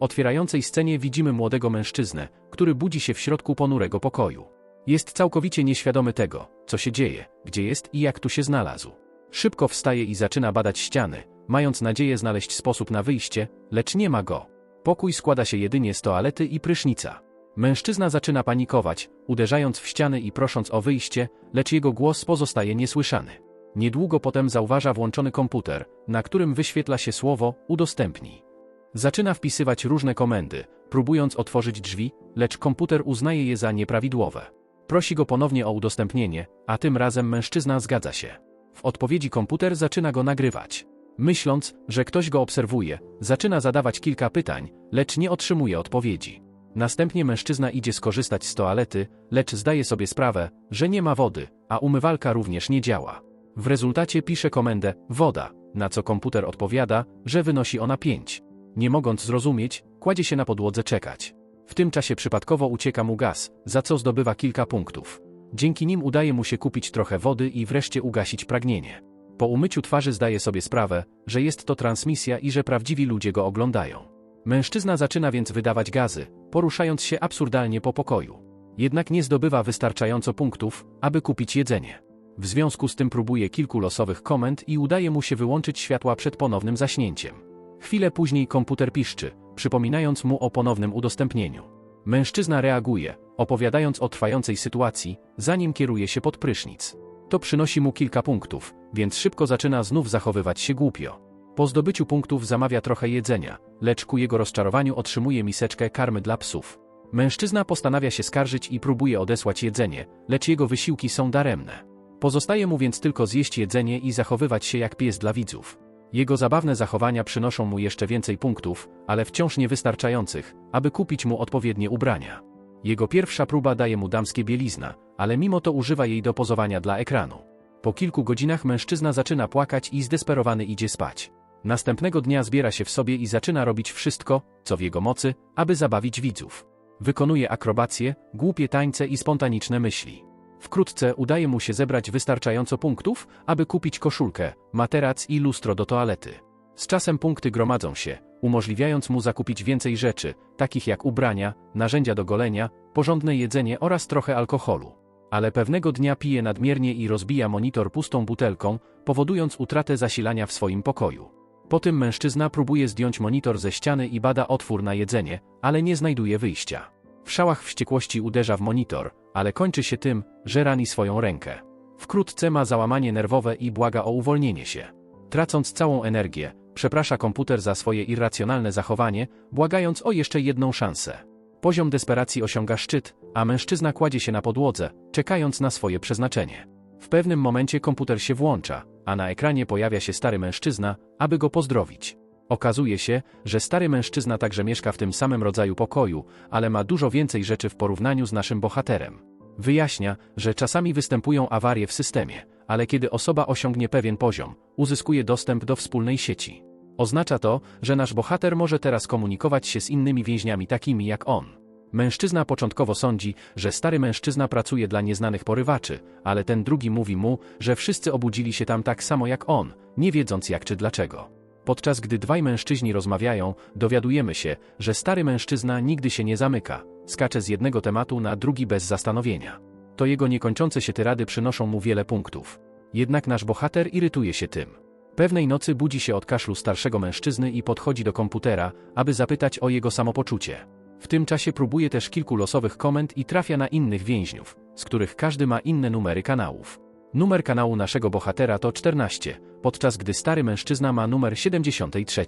Otwierającej scenie widzimy młodego mężczyznę, który budzi się w środku ponurego pokoju. Jest całkowicie nieświadomy tego, co się dzieje, gdzie jest i jak tu się znalazł. Szybko wstaje i zaczyna badać ściany, mając nadzieję znaleźć sposób na wyjście, lecz nie ma go. Pokój składa się jedynie z toalety i prysznica. Mężczyzna zaczyna panikować, uderzając w ściany i prosząc o wyjście, lecz jego głos pozostaje niesłyszany. Niedługo potem zauważa włączony komputer, na którym wyświetla się słowo udostępnij. Zaczyna wpisywać różne komendy, próbując otworzyć drzwi, lecz komputer uznaje je za nieprawidłowe. Prosi go ponownie o udostępnienie, a tym razem mężczyzna zgadza się. W odpowiedzi komputer zaczyna go nagrywać. Myśląc, że ktoś go obserwuje, zaczyna zadawać kilka pytań, lecz nie otrzymuje odpowiedzi. Następnie mężczyzna idzie skorzystać z toalety, lecz zdaje sobie sprawę, że nie ma wody, a umywalka również nie działa. W rezultacie pisze komendę woda, na co komputer odpowiada, że wynosi ona 5. Nie mogąc zrozumieć, kładzie się na podłodze czekać. W tym czasie przypadkowo ucieka mu gaz, za co zdobywa kilka punktów. Dzięki nim udaje mu się kupić trochę wody i wreszcie ugasić pragnienie. Po umyciu twarzy zdaje sobie sprawę, że jest to transmisja i że prawdziwi ludzie go oglądają. Mężczyzna zaczyna więc wydawać gazy, poruszając się absurdalnie po pokoju. Jednak nie zdobywa wystarczająco punktów, aby kupić jedzenie. W związku z tym próbuje kilku losowych komend i udaje mu się wyłączyć światła przed ponownym zaśnięciem. Chwilę później komputer piszczy, przypominając mu o ponownym udostępnieniu. Mężczyzna reaguje, opowiadając o trwającej sytuacji, zanim kieruje się pod prysznic. To przynosi mu kilka punktów, więc szybko zaczyna znów zachowywać się głupio. Po zdobyciu punktów zamawia trochę jedzenia, lecz ku jego rozczarowaniu otrzymuje miseczkę karmy dla psów. Mężczyzna postanawia się skarżyć i próbuje odesłać jedzenie, lecz jego wysiłki są daremne. Pozostaje mu więc tylko zjeść jedzenie i zachowywać się jak pies dla widzów. Jego zabawne zachowania przynoszą mu jeszcze więcej punktów, ale wciąż niewystarczających, aby kupić mu odpowiednie ubrania. Jego pierwsza próba daje mu damskie bielizna, ale mimo to używa jej do pozowania dla ekranu. Po kilku godzinach mężczyzna zaczyna płakać i zdesperowany idzie spać. Następnego dnia zbiera się w sobie i zaczyna robić wszystko, co w jego mocy, aby zabawić widzów. Wykonuje akrobacje, głupie tańce i spontaniczne myśli. Wkrótce udaje mu się zebrać wystarczająco punktów, aby kupić koszulkę, materac i lustro do toalety. Z czasem punkty gromadzą się, umożliwiając mu zakupić więcej rzeczy, takich jak ubrania, narzędzia do golenia, porządne jedzenie oraz trochę alkoholu. Ale pewnego dnia pije nadmiernie i rozbija monitor pustą butelką, powodując utratę zasilania w swoim pokoju. Po tym mężczyzna próbuje zdjąć monitor ze ściany i bada otwór na jedzenie, ale nie znajduje wyjścia. Szałach wściekłości uderza w monitor, ale kończy się tym, że rani swoją rękę. Wkrótce ma załamanie nerwowe i błaga o uwolnienie się. Tracąc całą energię, przeprasza komputer za swoje irracjonalne zachowanie, błagając o jeszcze jedną szansę. Poziom desperacji osiąga szczyt, a mężczyzna kładzie się na podłodze, czekając na swoje przeznaczenie. W pewnym momencie komputer się włącza, a na ekranie pojawia się stary mężczyzna, aby go pozdrowić. Okazuje się, że stary mężczyzna także mieszka w tym samym rodzaju pokoju, ale ma dużo więcej rzeczy w porównaniu z naszym bohaterem. Wyjaśnia, że czasami występują awarie w systemie, ale kiedy osoba osiągnie pewien poziom, uzyskuje dostęp do wspólnej sieci. Oznacza to, że nasz bohater może teraz komunikować się z innymi więźniami takimi jak on. Mężczyzna początkowo sądzi, że stary mężczyzna pracuje dla nieznanych porywaczy, ale ten drugi mówi mu, że wszyscy obudzili się tam tak samo jak on, nie wiedząc jak czy dlaczego. Podczas gdy dwaj mężczyźni rozmawiają, dowiadujemy się, że stary mężczyzna nigdy się nie zamyka, skacze z jednego tematu na drugi bez zastanowienia. To jego niekończące się tyrady przynoszą mu wiele punktów. Jednak nasz bohater irytuje się tym. Pewnej nocy budzi się od kaszlu starszego mężczyzny i podchodzi do komputera, aby zapytać o jego samopoczucie. W tym czasie próbuje też kilku losowych komend i trafia na innych więźniów, z których każdy ma inne numery kanałów. Numer kanału naszego bohatera to 14, podczas gdy stary mężczyzna ma numer 73.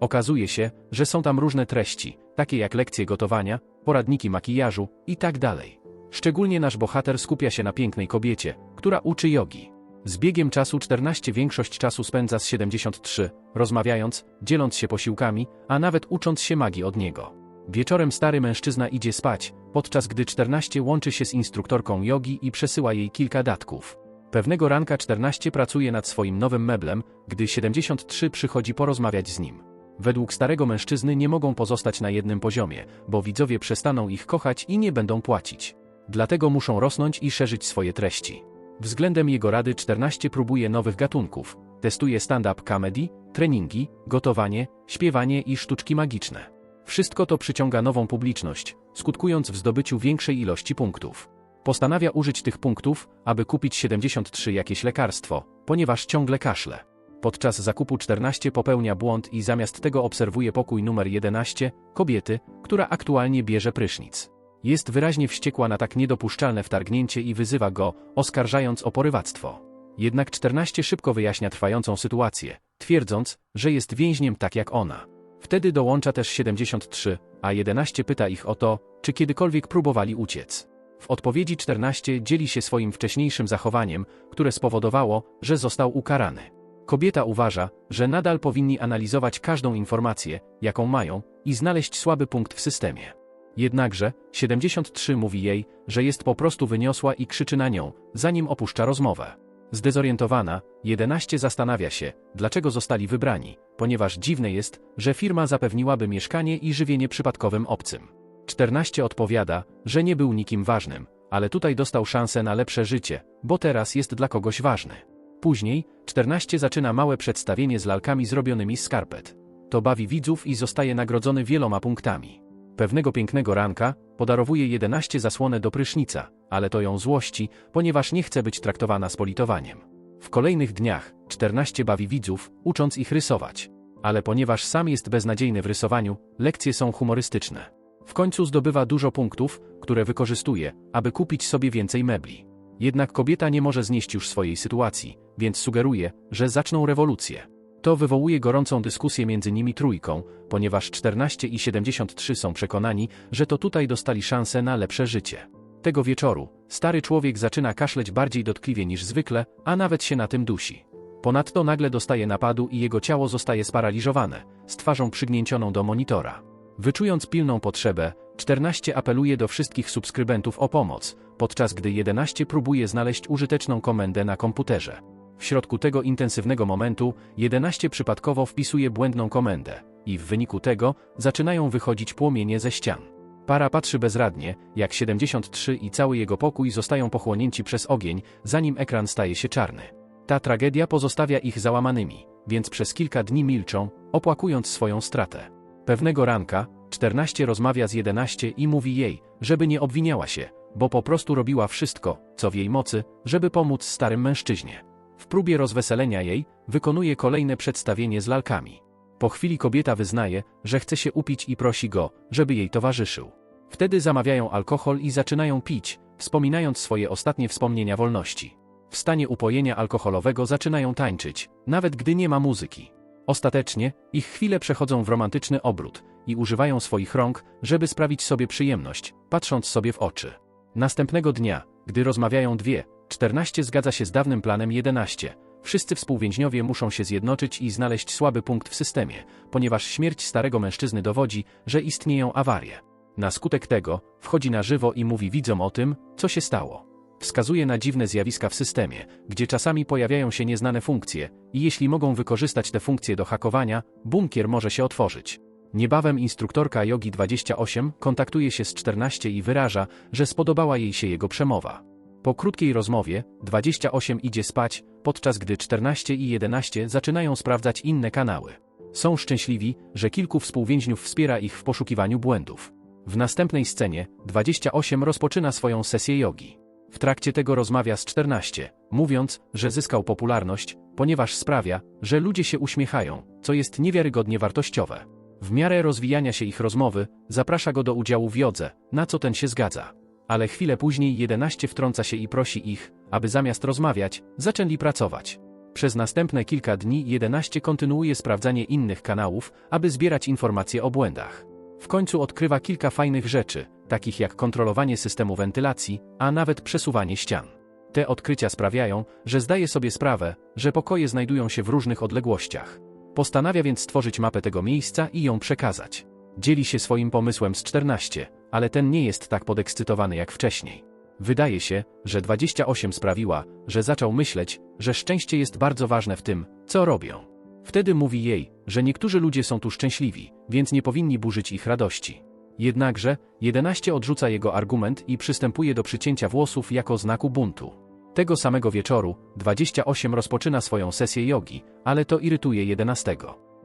Okazuje się, że są tam różne treści, takie jak lekcje gotowania, poradniki makijażu i tak dalej. Szczególnie nasz bohater skupia się na pięknej kobiecie, która uczy jogi. Z biegiem czasu 14 większość czasu spędza z 73, rozmawiając, dzieląc się posiłkami, a nawet ucząc się magii od niego. Wieczorem stary mężczyzna idzie spać, podczas gdy 14 łączy się z instruktorką jogi i przesyła jej kilka datków. Pewnego ranka 14 pracuje nad swoim nowym meblem, gdy 73 przychodzi porozmawiać z nim. Według starego mężczyzny nie mogą pozostać na jednym poziomie, bo widzowie przestaną ich kochać i nie będą płacić. Dlatego muszą rosnąć i szerzyć swoje treści. Względem jego rady 14 próbuje nowych gatunków. Testuje stand-up comedy, treningi, gotowanie, śpiewanie i sztuczki magiczne. Wszystko to przyciąga nową publiczność, skutkując w zdobyciu większej ilości punktów. Postanawia użyć tych punktów, aby kupić 73 jakieś lekarstwo, ponieważ ciągle kaszle. Podczas zakupu 14 popełnia błąd i zamiast tego obserwuje pokój numer 11, kobiety, która aktualnie bierze prysznic. Jest wyraźnie wściekła na tak niedopuszczalne wtargnięcie i wyzywa go, oskarżając o porywactwo. Jednak 14 szybko wyjaśnia trwającą sytuację, twierdząc, że jest więźniem tak jak ona. Wtedy dołącza też 73, a 11 pyta ich o to, czy kiedykolwiek próbowali uciec. W odpowiedzi 14 dzieli się swoim wcześniejszym zachowaniem, które spowodowało, że został ukarany. Kobieta uważa, że nadal powinni analizować każdą informację, jaką mają, i znaleźć słaby punkt w systemie. Jednakże 73 mówi jej, że jest po prostu wyniosła i krzyczy na nią, zanim opuszcza rozmowę. Zdezorientowana, 11 zastanawia się, dlaczego zostali wybrani, ponieważ dziwne jest, że firma zapewniłaby mieszkanie i żywienie przypadkowym obcym. 14 odpowiada, że nie był nikim ważnym, ale tutaj dostał szansę na lepsze życie, bo teraz jest dla kogoś ważny. Później, 14 zaczyna małe przedstawienie z lalkami zrobionymi z skarpet. To bawi widzów i zostaje nagrodzony wieloma punktami. Pewnego pięknego ranka podarowuje 11 zasłonę do prysznica, ale to ją złości, ponieważ nie chce być traktowana z politowaniem. W kolejnych dniach 14 bawi widzów, ucząc ich rysować. Ale ponieważ sam jest beznadziejny w rysowaniu, lekcje są humorystyczne. W końcu zdobywa dużo punktów, które wykorzystuje, aby kupić sobie więcej mebli. Jednak kobieta nie może znieść już swojej sytuacji, więc sugeruje, że zaczną rewolucję. To wywołuje gorącą dyskusję między nimi trójką, ponieważ 14 i 73 są przekonani, że to tutaj dostali szansę na lepsze życie. Tego wieczoru, stary człowiek zaczyna kaszleć bardziej dotkliwie niż zwykle, a nawet się na tym dusi. Ponadto nagle dostaje napadu i jego ciało zostaje sparaliżowane, z twarzą przygnięcioną do monitora. Wyczując pilną potrzebę, 14 apeluje do wszystkich subskrybentów o pomoc, podczas gdy 11 próbuje znaleźć użyteczną komendę na komputerze. W środku tego intensywnego momentu 11 przypadkowo wpisuje błędną komendę i w wyniku tego zaczynają wychodzić płomienie ze ścian. Para patrzy bezradnie, jak 73 i cały jego pokój zostają pochłonięci przez ogień, zanim ekran staje się czarny. Ta tragedia pozostawia ich załamanymi, więc przez kilka dni milczą, opłakując swoją stratę. Pewnego ranka 14 rozmawia z 11 i mówi jej, żeby nie obwiniała się, bo po prostu robiła wszystko, co w jej mocy, żeby pomóc starym mężczyźnie. W próbie rozweselenia jej, wykonuje kolejne przedstawienie z lalkami. Po chwili kobieta wyznaje, że chce się upić i prosi go, żeby jej towarzyszył. Wtedy zamawiają alkohol i zaczynają pić, wspominając swoje ostatnie wspomnienia wolności. W stanie upojenia alkoholowego zaczynają tańczyć, nawet gdy nie ma muzyki. Ostatecznie, ich chwile przechodzą w romantyczny obrót i używają swoich rąk, żeby sprawić sobie przyjemność, patrząc sobie w oczy. Następnego dnia, gdy rozmawiają dwie, 14 zgadza się z dawnym planem 11. Wszyscy współwięźniowie muszą się zjednoczyć i znaleźć słaby punkt w systemie, ponieważ śmierć starego mężczyzny dowodzi, że istnieją awarie. Na skutek tego, wchodzi na żywo i mówi widzom o tym, co się stało. Wskazuje na dziwne zjawiska w systemie, gdzie czasami pojawiają się nieznane funkcje, i jeśli mogą wykorzystać te funkcje do hakowania, bunkier może się otworzyć. Niebawem instruktorka Yogi 28 kontaktuje się z 14 i wyraża, że spodobała jej się jego przemowa. Po krótkiej rozmowie, 28 idzie spać, podczas gdy 14 i 11 zaczynają sprawdzać inne kanały. Są szczęśliwi, że kilku współwięźniów wspiera ich w poszukiwaniu błędów. W następnej scenie 28 rozpoczyna swoją sesję jogi. W trakcie tego rozmawia z 14, mówiąc, że zyskał popularność, ponieważ sprawia, że ludzie się uśmiechają, co jest niewiarygodnie wartościowe. W miarę rozwijania się ich rozmowy, zaprasza go do udziału w jodze, na co ten się zgadza. Ale chwilę później 11 wtrąca się i prosi ich, aby zamiast rozmawiać, zaczęli pracować. Przez następne kilka dni 11 kontynuuje sprawdzanie innych kanałów, aby zbierać informacje o błędach. W końcu odkrywa kilka fajnych rzeczy, takich jak kontrolowanie systemu wentylacji, a nawet przesuwanie ścian. Te odkrycia sprawiają, że zdaje sobie sprawę, że pokoje znajdują się w różnych odległościach. Postanawia więc stworzyć mapę tego miejsca i ją przekazać. Dzieli się swoim pomysłem z 14, ale ten nie jest tak podekscytowany jak wcześniej. Wydaje się, że 28 sprawiła, że zaczął myśleć, że szczęście jest bardzo ważne w tym, co robią. Wtedy mówi jej, że niektórzy ludzie są tu szczęśliwi, więc nie powinni burzyć ich radości. Jednakże, 11 odrzuca jego argument i przystępuje do przycięcia włosów jako znaku buntu. Tego samego wieczoru, 28 rozpoczyna swoją sesję jogi, ale to irytuje 11.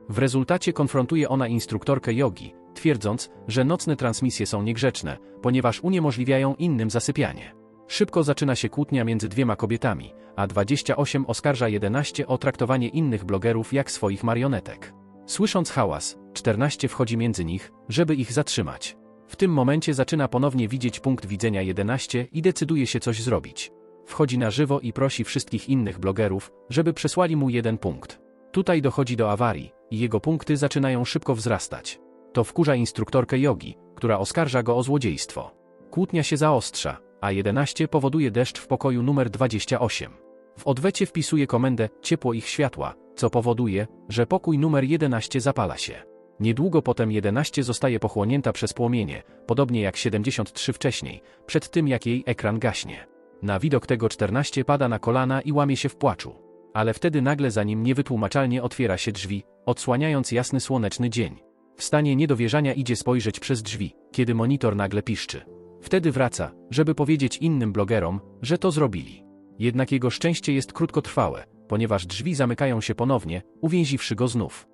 W rezultacie konfrontuje ona instruktorkę jogi, twierdząc, że nocne transmisje są niegrzeczne, ponieważ uniemożliwiają innym zasypianie. Szybko zaczyna się kłótnia między dwiema kobietami, a 28 oskarża 11 o traktowanie innych blogerów jak swoich marionetek. Słysząc hałas, 14 wchodzi między nich, żeby ich zatrzymać. W tym momencie zaczyna ponownie widzieć punkt widzenia 11 i decyduje się coś zrobić. Wchodzi na żywo i prosi wszystkich innych blogerów, żeby przesłali mu jeden punkt. Tutaj dochodzi do awarii i jego punkty zaczynają szybko wzrastać. To wkurza instruktorkę jogi, która oskarża go o złodziejstwo. Kłótnia się zaostrza, a 11 powoduje deszcz w pokoju numer 28. W odwecie wpisuje komendę ciepło ich światła, co powoduje, że pokój numer 11 zapala się. Niedługo potem 11 zostaje pochłonięta przez płomienie, podobnie jak 73 wcześniej, przed tym jak jej ekran gaśnie. Na widok tego 14 pada na kolana i łamie się w płaczu. Ale wtedy nagle za nim niewytłumaczalnie otwiera się drzwi, odsłaniając jasny słoneczny dzień. W stanie niedowierzania idzie spojrzeć przez drzwi, kiedy monitor nagle piszczy. Wtedy wraca, żeby powiedzieć innym blogerom, że to zrobili. Jednak jego szczęście jest krótkotrwałe, ponieważ drzwi zamykają się ponownie, uwięziwszy go znów.